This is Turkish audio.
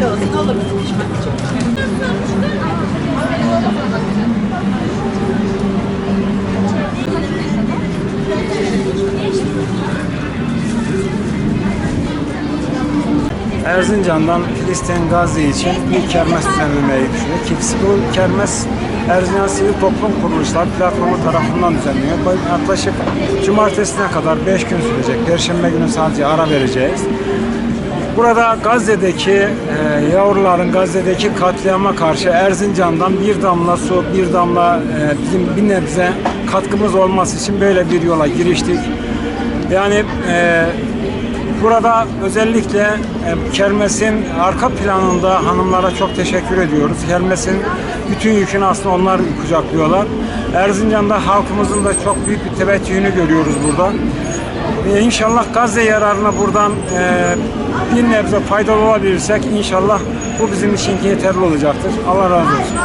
Öyle olsun olur mu? Erzincan'dan Filistin Gazze için bir kermes düzenlemeyi düşünüyor. Kimse bu kermes Erzincan Sivil Toplum Kuruluşlar platformu tarafından düzenleniyor. Yaklaşık cumartesine kadar 5 gün sürecek. Perşembe günü sadece ara vereceğiz. Burada Gazze'deki e, yavruların Gazze'deki katliama karşı Erzincan'dan bir damla su, bir damla e, bizim bir nebze katkımız olması için böyle bir yola giriştik. Yani e, burada özellikle e, Kermes'in arka planında hanımlara çok teşekkür ediyoruz. Kermes'in bütün yükünü aslında onlar kucaklıyorlar. Erzincan'da halkımızın da çok büyük bir teveccühünü görüyoruz burada. Ve inşallah Gazze yararına buradan e, bir nebze faydalı olabilirsek inşallah bu bizim için yeterli olacaktır. Allah razı olsun.